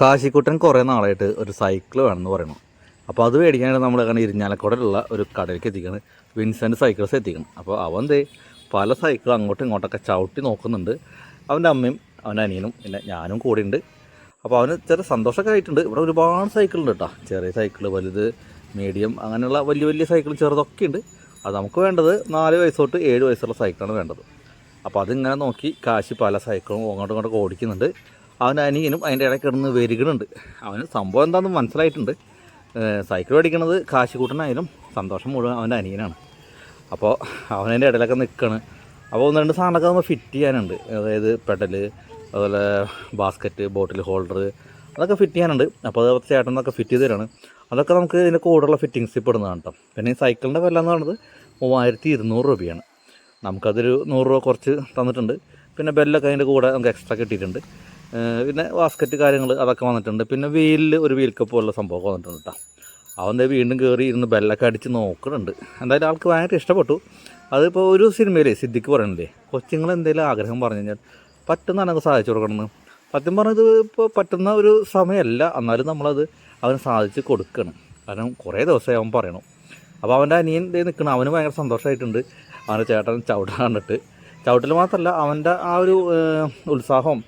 കാശിക്കുട്ടൻ കുറേ നാളായിട്ട് ഒരു സൈക്കിൾ വേണമെന്ന് പറയണം. അപ്പോൾ അത് മേടിക്കാനായിട്ട് നമ്മൾ അങ്ങനെ ഇരിഞ്ഞാലക്കോടുള്ള ഒരു കടയിലേക്ക് എത്തിക്കണം. വിൻസെന്റ് സൈക്കിൾസ് എത്തിക്കണം. അപ്പോൾ അവൻ ദേ പല സൈക്കിൾ അങ്ങോട്ടും ഇങ്ങോട്ടൊക്കെ ചവിട്ടി നോക്കുന്നുണ്ട്. അവന്റെ അമ്മയും അവന്റെ അനിയനും പിന്നെ ഞാനും കൂടെ ഉണ്ട്. അപ്പോൾ അവന് ചെറിയ സന്തോഷമൊക്കെ ആയിട്ടുണ്ട്. ഇവിടെ ഒരുപാട് സൈക്കിളുണ്ട് കേട്ടോ ചെറിയ സൈക്കിൾ വലുത് മീഡിയം അങ്ങനെയുള്ള വലിയ വലിയ സൈക്കിൾ ചെറുതൊക്കെ ഉണ്ട്. അത് നമുക്ക് വേണ്ടത് നാല് വയസ്സ് തൊട്ട് ഏഴ് വയസ്സുള്ള സൈക്കിളാണ് വേണ്ടത്. അപ്പോൾ അതിങ്ങനെ നോക്കി കാശി പല സൈക്കിളും അങ്ങോട്ടും ഇങ്ങോട്ടും ഓടിക്കുന്നുണ്ട്. അവന്റെ അനിയനും അതിന്റെ ഇടയ്ക്ക് കിടന്ന് വരികണുണ്ട്. അവന് സംഭവം എന്താണെന്ന് മനസ്സിലായിട്ടുണ്ട്. സൈക്കിൾ പഠിക്കണത് കാശ് കൂട്ടണായാലും സന്തോഷം മുഴുവൻ അവന്റെ അനിയനാണ്. അപ്പോൾ അവനതിന്റെ ഇടയിലൊക്കെ നിൽക്കുകയാണ് അപ്പോൾ ഒന്ന് രണ്ട് സാധനമൊക്കെ നമ്മൾ ഫിറ്റ് ചെയ്യാനുണ്ട്. അതായത് പെഡൽ അതുപോലെ ബാസ്ക്കറ്റ് ബോട്ടിൽ ഹോൾഡർ അതൊക്കെ ഫിറ്റ് ചെയ്യാനുണ്ട്. അപ്പോൾ അത് ചേട്ടൻ എന്നൊക്കെ ഫിറ്റ് ചെയ്ത് തരാണ്. അതൊക്കെ നമുക്ക് ഇതിന്റെ കൂടെയുള്ള ഫിറ്റിങ്സിൽ പെടുന്നതാണ് കേട്ടോ. പിന്നെ ഈ സൈക്കിളിന്റെ വില എന്ന് പറയുന്നത് മൂവായിരത്തി ഇരുന്നൂറ് രൂപയാണ്. നമുക്കതൊരു നൂറ് രൂപ കുറച്ച് തന്നിട്ടുണ്ട്. പിന്നെ ബെല്ലൊക്കെ അതിന്റെ കൂടെ നമുക്ക് എക്സ്ട്രാ കിട്ടിയിട്ടുണ്ട്. പിന്നെ വാസ്കറ്റ് കാര്യങ്ങൾ അതൊക്കെ വന്നിട്ടുണ്ട്. പിന്നെ വീലിൽ ഒരു വീൽ കപ്പ് പോലുള്ള സംഭവം വന്നിട്ടുണ്ട് കേട്ടോ അവൻ വീണ്ടും കയറി ഇരുന്ന് ബെല്ലൊക്കെ അടിച്ച് നോക്കുന്നുണ്ട്. എന്തായാലും ആൾക്ക് ഭയങ്കര ഇഷ്ടപ്പെട്ടു. അതിപ്പോൾ ഒരു സിനിമയിലേ സിദ്ദിഖ് പറയണില്ലേ കൊച്ചുങ്ങൾ എന്തെങ്കിലും ആഗ്രഹം പറഞ്ഞു കഴിഞ്ഞാൽ പറ്റുന്ന അനക്ക് സാധിച്ചു കൊടുക്കണമെന്ന് സത്യം പറഞ്ഞത് ഇപ്പോൾ പറ്റുന്ന ഒരു സമയമല്ല. എന്നാലും നമ്മളത് അവന് സാധിച്ച് കൊടുക്കണം. കാരണം കുറേ ദിവസമായി അവൻ പറയണം. അപ്പോൾ അവന്റെ അനിയൻ നിൽക്കണം അവന് ഭയങ്കര സന്തോഷമായിട്ടുണ്ട് അവന്റെ ചേട്ടൻ ചവിട്ട കണ്ടിട്ട്. ചവിട്ടൽ മാത്രമല്ല അവന്റെ ആ ഒരു ഉത്സാഹം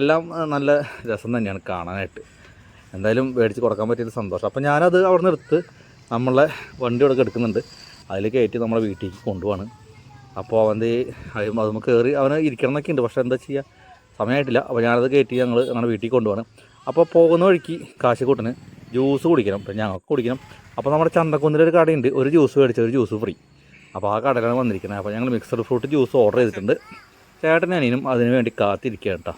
എല്ലാം നല്ല രസം തന്നെയാണ് കാണാനായിട്ട്. എന്തായാലും മേടിച്ച് കൊടുക്കാൻ പറ്റിയൊരു സന്തോഷം. അപ്പോൾ ഞാനത് അവിടെ നിന്ന് എടുത്ത് നമ്മളെ വണ്ടി ഇവിടെ എടുക്കുന്നുണ്ട് അതിൽ കയറ്റി നമ്മളെ വീട്ടിലേക്ക് കൊണ്ടുപോവാണ്. അപ്പോൾ അവന്റെ അത് നമുക്ക് കയറി അവന് ഇരിക്കണം എന്നൊക്കെ ഉണ്ട്. പക്ഷേ എന്താ ചെയ്യുക സമയമായിട്ടില്ല അപ്പോൾ ഞാനത് കയറ്റി ഞങ്ങൾ അങ്ങനെ വീട്ടിൽ കൊണ്ടുപോകണം അപ്പോൾ പോകുന്ന വഴിക്ക് കാശിക്കൂട്ടിന് ജ്യൂസ് കുടിക്കണം. അപ്പം ഞങ്ങൾക്ക് കുടിക്കണം. അപ്പോൾ നമ്മുടെ ചന്തക്കുന്നിലൊരു കടയുണ്ട്. ഒരു ജ്യൂസ് മേടിച്ച ഒരു ജ്യൂസ് ഫ്രീ. അപ്പോൾ ആ കടയിലാണ് വന്നിരിക്കുന്നത്. അപ്പോൾ ഞങ്ങൾ മിക്സഡ് ഫ്രൂട്ട് ജ്യൂസ് ഓർഡർ ചെയ്തിട്ടുണ്ട്. ചേട്ടനും അനിയനും അതിന് വേണ്ടി കാത്തിരിക്കുക കേട്ടോ.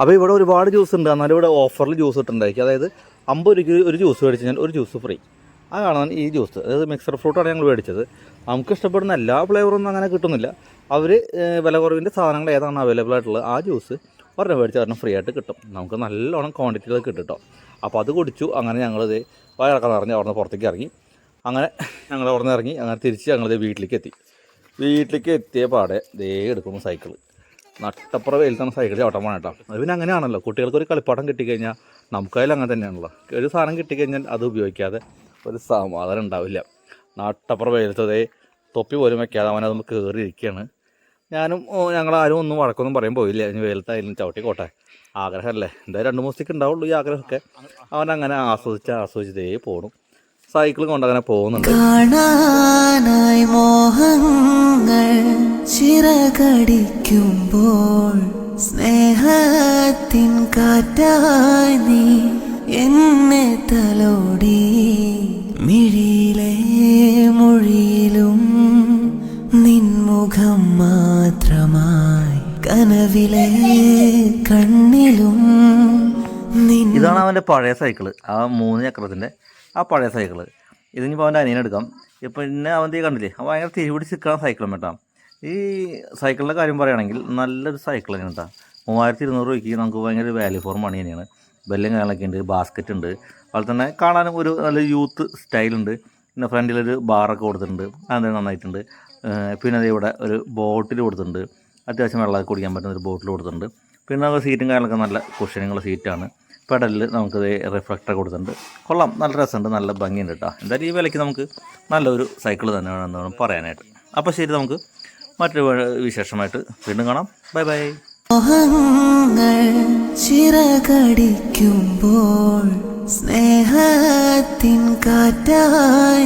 അപ്പോൾ ഇവിടെ ഒരുപാട് ജ്യൂസ് ഉണ്ട്. എന്നാലും ഇവിടെ ഓഫറിൽ ജ്യൂസ് ഇട്ടുണ്ടായിരിക്കും അതായത് അമ്പത് രൂപയ്ക്ക് ഒരു ജ്യൂസ് മേടിച്ചു ഒരു ജ്യൂസ് ഫ്രീ ആ കാണാൻ ഈ ജ്യൂസ് അതായത് മിക്സർ ഫ്രൂട്ടാണ് ഞങ്ങൾ മേടിച്ചത്. നമുക്ക് ഇഷ്ടപ്പെടുന്ന എല്ലാ ഫ്ലേവറൊന്നും അങ്ങനെ കിട്ടുന്നില്ല. അവർ വില കുറവിന്റെ സാധനങ്ങൾ ഏതാണ് അവൈലബിൾ ആയിട്ടുള്ളത് ആ ജ്യൂസ് ഒരെണ്ണം മേടിച്ച് ഒരെണ്ണം ഫ്രീ ആയിട്ട് കിട്ടും. നമുക്ക് നല്ലോണം ക്വാണ്ടിറ്റികൾ കേട്ടോ അപ്പോൾ അത് കുടിച്ചു. അങ്ങനെ ഞങ്ങളിത് വയറൊക്കെ നിറഞ്ഞ് അവിടെ നിന്ന് പുറത്തേക്ക് ഇറങ്ങി. അങ്ങനെ ഞങ്ങൾ അവിടെ നിന്ന് ഇറങ്ങി. അങ്ങനെ തിരിച്ച് ഞങ്ങളിത് വീട്ടിലേക്ക് എത്തി. വീട്ടിലേക്ക് എത്തിയ പാടെ ദേ എടുക്കുന്നു സൈക്കിൾ നട്ടപ്പുറ വെയിലത്താണ് സൈക്കിൾ ചവിട്ടാൻ പോകണം കേട്ടോ പിന്നെ അങ്ങനെയാണല്ലോ. കുട്ടികൾക്ക് ഒരു കളിപ്പാട്ടം കിട്ടിക്കഴിഞ്ഞാൽ നമുക്കതിൽ അങ്ങനെ തന്നെയാണല്ലോ. ഒരു സാധനം കിട്ടിക്കഴിഞ്ഞാൽ അത് ഉപയോഗിക്കാതെ ഒരു സമാധാനം ഉണ്ടാവില്ല. നട്ടപ്പുറ വെയിലത്തതേ തൊപ്പി പോലും വെക്കാതെ അവനത് നമുക്ക് കയറി ഇരിക്കുകയാണ് ഞാനും ഞങ്ങളാരും ഒന്നും വഴക്കൊന്നും പറയാൻ പോയില്ല. ഇനി വെയിലത്തായാലും ചവിട്ടിക്കോട്ടെ ആഗ്രഹമല്ലേ? എന്തായാലും രണ്ട് മൂന്ന് ദിവസത്തേക്ക് ഉണ്ടാവുള്ളൂ ഈ ആഗ്രഹമൊക്കെ. അവൻ അങ്ങനെ ആസ്വദിച്ച് ആസ്വദിച്ചതേ പോണു. സൈക്കിൾ കൊണ്ടങ്ങനെ പോകുന്നുണ്ട്. കാണാനായി മോഹങ്ങൾ ചിറകടിക്കുമ്പോൾ സ്നേഹത്തിൻ കാറ്റായി നീ എന്നെ തലോടി മിഴിയിലെ മൊഴിയിലും നിൻമുഖം മാത്രമായി കനവിലെ കണ്ണിലും ഇതാണ് അവന്റെ പഴയ സൈക്കിൾ ആ മൂന്ന് ചക്രത്തിന്റെ ആ പഴയ സൈക്കിൾ ഇതിനിപ്പോൾ അവന്റെ അനിയനെടുക്കാം ഇപ്പം പിന്നെ അവന്റെ കണ്ടില്ലേ? അവൻ ഭയങ്കര തിരിപിടിച്ച് നിൽക്കുന്ന സൈക്കിളും കേട്ടോ. ഈ സൈക്കിളിന്റെ കാര്യം പറയുകയാണെങ്കിൽ നല്ലൊരു സൈക്കിൾ തന്നെ കേട്ടോ. മൂവായിരത്തി ഇരുന്നൂറ് രൂപയ്ക്ക് നമുക്ക് ഭയങ്കര വാല്യൂ ഫോർ മണി തന്നെയാണ്. ബെല്ലും കാര്യങ്ങളൊക്കെ ഉണ്ട് ബാസ്ക്കറ്റ് ഉണ്ട്. അതുപോലെ തന്നെ കാണാനും ഒരു നല്ല യൂത്ത് സ്റ്റൈലുണ്ട് പിന്നെ ഫ്രണ്ടിലൊരു ബാറൊക്കെ കൊടുത്തിട്ടുണ്ട്. അത് നന്നായിട്ടുണ്ട്. പിന്നെ ദേ ഇവിടെ ഒരു ബോട്ടിൽ കൊടുത്തിട്ടുണ്ട്. അത്യാവശ്യം വെള്ളമൊക്കെ കുടിക്കാൻ പറ്റുന്ന ഒരു ബോട്ടിൽ കൊടുത്തിട്ടുണ്ട്. പിന്നെ സീറ്റും കാര്യങ്ങളൊക്കെ നല്ല കുഷനിങ്ങുള്ള സീറ്റാണ് പെഡലിൽ നമുക്ക് റിഫ്ലക്ടർ കൊടുത്തിട്ടുണ്ട്. കൊള്ളാം. നല്ല രസമുണ്ട്. നല്ല ഭംഗിയുണ്ട് കേട്ടോ. എന്തായാലും ഈ വിലയ്ക്ക് നമുക്ക് നല്ലൊരു സൈക്കിൾ വേണമെന്ന് വേണം പറയാനായിട്ട്. അപ്പോൾ ശരി നമുക്ക് മറ്റൊരു വിശേഷമായിട്ട് വീണ്ടും കാണാം. Bye bye. മോഹങ്ങൾ ചിറകടിക്കുമ്പോൾ സ്നേഹത്തിൻ കാറ്റായി